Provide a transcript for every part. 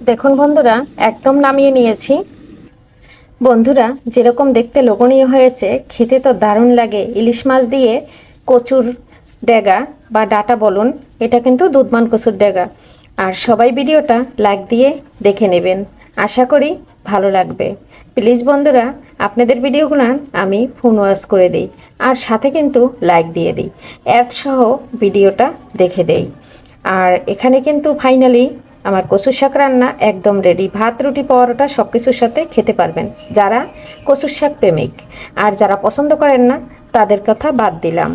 দেখুন বন্ধুরা, একদম নামিয়ে নিয়েছি। বন্ধুরা, যেরকম দেখতে লোভনীয় হয়েছে, খেতে তো দারুণ লাগে। ইলিশ মাছ দিয়ে কচুর ডেগা বা ডাটা বলুন, এটা কিন্তু দুধমান কচুর ডেগা। আর সবাই ভিডিওটা লাইক দিয়ে দেখে নেবেন। আশা করি ভালো লাগবে। প্লিজ বন্ধুরা, আপনাদের ভিডিওগুলো আমি ফোন ওয়াশ করে দিই, আর সাথে কিন্তু লাইক দিয়ে দিই, অ্যাড সহ ভিডিওটা দেখে দেই। আর এখানে কিন্তু ফাইনালি আমার কচুর শাক রান্না, একদম রেডি ভাত, রুটি, পরোটা সব কিছুর সাথে খেতে পারবেন। যারা কচুর শাক প্রেমিক আর যারা পছন্দ করেন না, তাদের কথা বাদ দিলাম।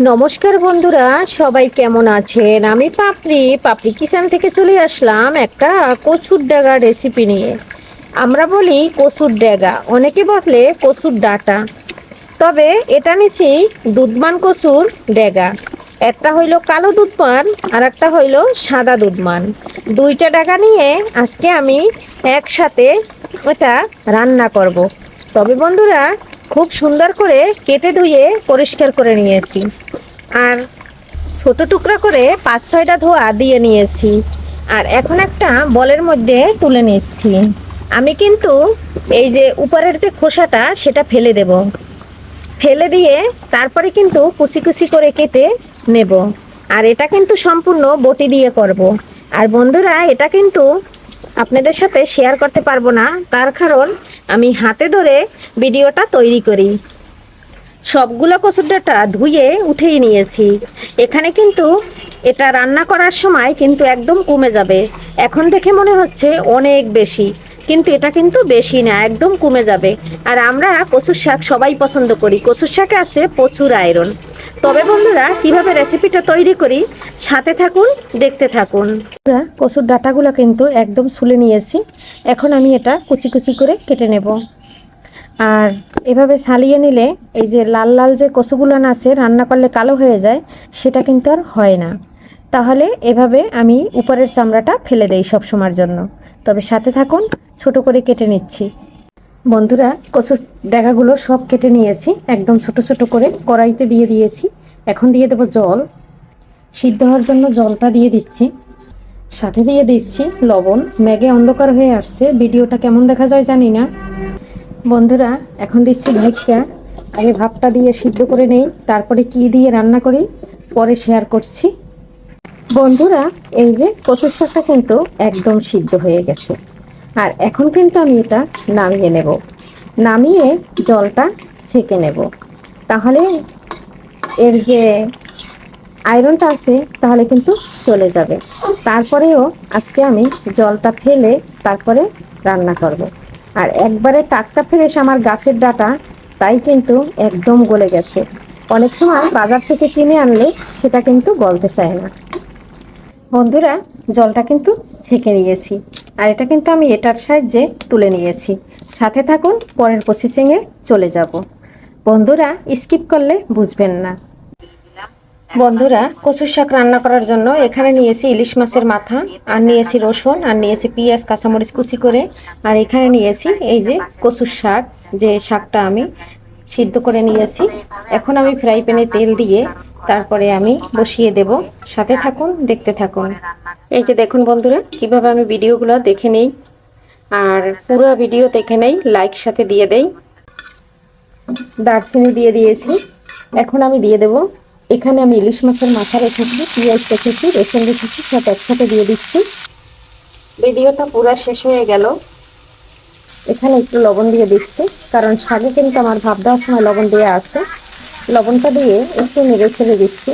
নমস্কার বন্ধুরা, সবাই কেমন আছেন? আমি পাপড়ি। পাপড়ি কিচেন থেকে চলে আসলাম একটা কচুর ডেগা রেসিপি নিয়ে। আমরা বলি কচুর ডেগা। অনেকে বলে কচুর ডাটা। তবে এটা নিছি দুধমান কচুর ডেগা। একটা হইল কালো দুধ দুধমান আর একটা হইল সাদা দুধ দুধমান দুইটা ডেগা নিয়ে আজকে আমি একসাথে এটা রান্না করব। তবে বন্ধুরা, খুব সুন্দর করে কেটে ধুয়ে পরিষ্কার করে নিয়েছি। আর ছোট টুকরা করে পাঁচ ছয়টা ধোয়া দিয়ে নিয়েছি। আর এখন একটা বলের মধ্যে তুলে নিচ্ছি। আমি কিন্তু এই যে উপরের যে খোসাটা, সেটা ফেলে দেব। ফেলে দিয়ে তারপরে কিন্তু কুচি কুচি করে কেটে নেব। আর এটা কিন্তু সম্পূর্ণ বটি দিয়ে করব। আর বন্ধুরা, এটা কিন্তু আপনাদের সাথে শেয়ার করতে পারব না। তার কারণ আমি হাতে ধরে ভিডিওটা তৈরি করি। সবগুলো কচুর ডাটা ধুয়ে উঠেই নিয়েছি। এখানে কিন্তু এটা রান্না করার সময় কিন্তু একদম কমে যাবে। এখন দেখে মনে হচ্ছে অনেক বেশি। কিন্তু এটা কিন্তু বেশি না, একদম কমে যাবে। আর আমরা কচুর শাক সবাই পছন্দ করি। কচুর শাকে আছে প্রচুর আয়রন তবে বন্ধুরা, কীভাবে রেসিপিটা তৈরি করি, সাথে থাকুন, দেখতে থাকুন। কচুর ডাটাগুলো কিন্তু একদম সুলে নিয়েছি। এখন আমি এটা কুচি কুচি করে কেটে নেব। আর এভাবে সালিয়ে নিলে এই যে লাল লাল যে কচুগুলো আছে, রান্না করলে কালো হয়ে যায়, সেটা কিন্তু আর হয় না। তাহলে এভাবে আমি উপরের চামড়াটা ফেলে দেই সব সময়ের জন্য। তবে সাথে থাকুন, ছোট করে কেটে নিচ্ছি। বন্ধুরা, কচুর ডেগাগুলো সব কেটে নিয়েছি। একদম ছোট ছোট করে কড়াইতে দিয়ে দিয়েছি। এখন দিয়ে দেবো জল। সিদ্ধ হওয়ার জন্য জলটা দিয়ে দিচ্ছি। সাথে দিয়ে দিচ্ছি লবণ। ম্যাগে অন্ধকার হয়ে আসছে। ভিডিওটা কেমন দেখা যায় জানি না। বন্ধুরা, এখন দিচ্ছি ঢেকা আগে ভাতটা দিয়ে সিদ্ধ করে নেই। তারপরে কি দিয়ে রান্না করি, পরে শেয়ার করছি। বন্ধুরা, এই যে কচুর শাকটা কিন্তু একদম সিদ্ধ হয়ে গেছে। আর এখন কিন্তু আমি এটা নামিয়ে নেব। নামিয়ে জলটা ছেঁকে নেব। তাহলে এর যে আয়রনটা আছে, তাহলে কিন্তু চলে যাবে। তারপরেও আজকে আমি জলটা ফেলে তারপরে রান্না করব। আর একবারে টাটকা ফ্রেশ আমার গাছের ডাটা, তাই কিন্তু একদম গলে গেছে। অনেক সময় বাজার থেকে কিনে আনলে সেটা কিন্তু গলতে চায় না। বন্ধুরা, জলটা কিন্তু ছেঁকে নিয়েছি। আর এটা কিন্তু আমি এটার সাহায্যে তুলে নিয়েছি। সাথে থাকুন, পরের প্রসেসিংয়ে চলে যাব। বন্ধুরা স্কিপ করলে বুঝবেন না। বন্ধুরা, কচুর শাক রান্না করার জন্য এখানে নিয়েছি ইলিশ মাছের মাথা, আর নিয়েছি রসুন, আর নিয়েছি পেঁয়াজ, কাঁচামরিচ কুচি করে, আর এখানে নিয়েছি এই যে কচুর শাক, যে শাকটা আমি সিদ্ধ করে নিয়েছি। এখন আমি ফ্রাই প্যানে তেল দিয়ে তারপরে আমি বসিয়ে দেব। সাথে থাকুন, দেখতে থাকুন। এই যে দেখুন বন্ধুরা, কীভাবে আমি ভিডিওগুলো দেখে নেই। আর পুরো ভিডিও দেখে নেই লাইক সাথে দিয়ে দেই। দারচিনি দিয়ে দিয়েছি। এখন আমি দিয়ে দেব। এখানে আমি ইলিশ মাছের মাথা রেখেছি, পেঁয়াজ রেখেছি, রসুন রেখেছি, সব একসাথে দিয়ে দিচ্ছি। ভিডিওটা পুরো শেষ হয়ে গেল। এখানে একটু লবণ দিয়ে দিচ্ছি, কারণ শাকে কিন্তু আমার ভাব দেওয়ার সময় লবণ দিয়ে আছে। লবণটা দিয়ে একটু নেড়ে ছেড়ে দিচ্ছি।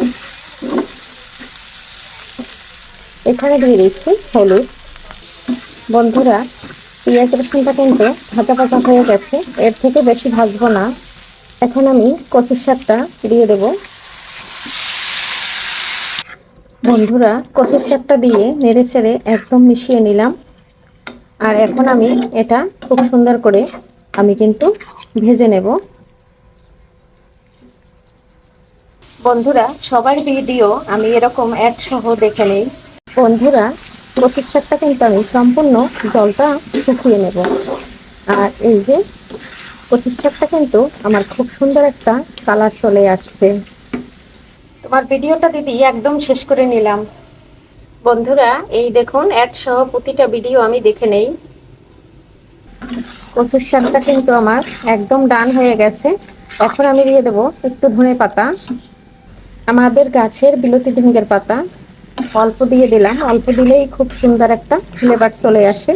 এখানে দিয়ে দিচ্ছি হলুদ। বন্ধুরা, পেঁয়াজ রসুনটা কিন্তু ভাজা ভাজা হয়ে গেছে। এর থেকে বেশি ভাজবো না। এখন আমি কচুর শাকটা দিয়ে দেব। বন্ধুরা, কচুর শাকটা দিয়ে নেড়ে ছেড়ে একদম মিশিয়ে নিলাম। আর এখন আমি এটা খুব সুন্দর করে আমি কিন্তু ভেজে নেব। বন্ধুরা, সবার ভিডিও আমি এরকম এক সহ দেখে নেই। বন্ধুরা শাকটা কিন্তু আমি সম্পূর্ণ জলটা শুকিয়ে নেব। আর এই যে শাকটা কিন্তু আমার খুব সুন্দর একটা কালার চলে আসছে। তোমার ভিডিওটা দিদি একদম শেষ করে নিলাম। বন্ধুরা, এই দেখুন সহ প্রতিটা ভিডিও আমি দেখে নেই। কচুর শাকটা কিন্তু আমার একদম ডান হয়ে গেছে। এখন আমি দিয়ে দেবো একটু ধনে পাতা আমাদের গাছের বিলতি ঢেঙ্গের পাতা অল্প দিয়ে দিলাম। অল্প দিলেই খুব সুন্দর একটা ফ্লেভার চলে আসে।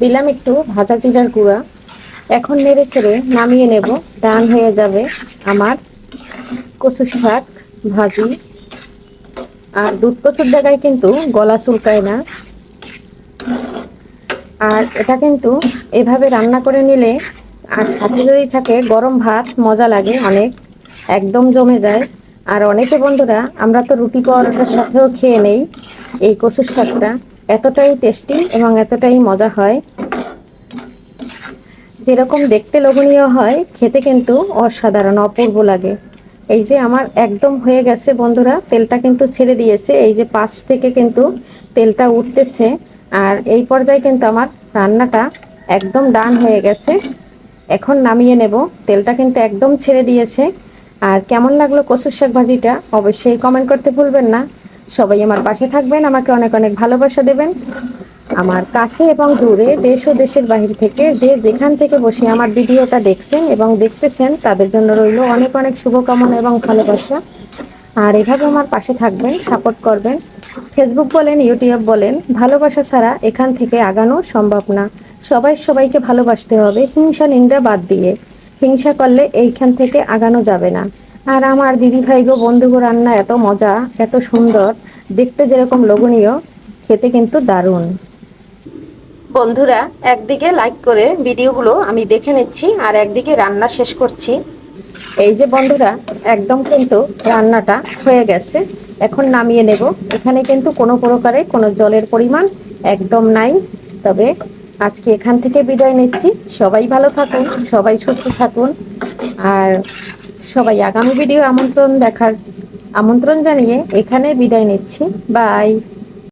দিলাম একটু ভাজা জিরার গুঁড়া। এখন নেড়ে ছেড়ে নামিয়ে নেব। ডান হয়ে যাবে আমার কচু শাক ভাজি। আর দুধ কচুর জায়গায় কিন্তু গলা চুলকায় না। আর এটা কিন্তু এভাবে রান্না করে নিলে আর সাথে যদি থাকে গরম ভাত, মজা লাগে অনেক। একদম জমে যায়। আর অনেকে বন্ধুরা, আমরা তো রুটি পরোটার সাথেও খেয়ে নেই। এই কচুর শাকটা এতটাই টেস্টি এবং এতটাই মজা হয়। যেরকম দেখতে লোভনীয় হয়, খেতে কিন্তু অসাধারণ, অপূর্ব লাগে। এই যে আমার একদম হয়ে গেছে বন্ধুরা, তেলটা কিন্তু ছেড়ে দিয়েছে। এই যে পাশ থেকে কিন্তু তেলটা উঠতেছে। আর এই পর্যায়ে কিন্তু আমার রান্নাটা একদম ডান হয়ে গেছে। এখন নামিয়ে নেব। তেলটা কিন্তু একদম ছেড়ে দিয়েছে। আর কেমন লাগল কচুর শাক ভাজিটা? অবশ্যই কমেন্ট করতে ভুলবেন না। সবাই আমার পাশে থাকবেন, আমাকে অনেক অনেক ভালোবাসা দেবেন। আমার কাছে এবং দূরে দেশ ও দেশের বাহির থেকে যে যেখান থেকে বসে আমার ভিডিওটা দেখছেন এবং দেখতেছেন, তাদের জন্য রইল অনেক অনেক শুভকামনা এবং ভালোবাসা। আর এভাবে আমার পাশে থাকবেন সাপোর্ট করবেন। ফেসবুক বলেন ইউটিউব বলেন, ভালোবাসা ছাড়া এখান থেকে আগানো সম্ভব না। সবাই সবাইকে ভালোবাসতে হবে, হিংসা নিন্দা বাদ দিয়ে। হিংসা করলে এইখান থেকে আগানো যাবে না। আর আমার দিদি ভাই গো বন্ধুগো রান্না এত মজা এত সুন্দর দেখতে যেরকম লোভনীয় খেতে কিন্তু দারুণ। বন্ধুরা একদিকে লাইক করে ভিডিওগুলো আমি দেখে নিচ্ছি আর একদিকে রান্না শেষ করছি। এই যে বন্ধুরা একদম কিন্তু রান্নাটা হয়ে গেছে। এখন নামিয়ে নেব। এখানে কিন্তু কোনো প্রকারে কোনো জলের পরিমাণ একদম নাই তবে আজকে এখান থেকে বিদায় নিচ্ছি। সবাই ভালো থাকুন, সবাই সুস্থ থাকুন। আর সবাই আগামী ভিডিও আমন্ত্রণ দেখার আমন্ত্রণ জানিয়ে এখানে বিদায় নিচ্ছি। বাই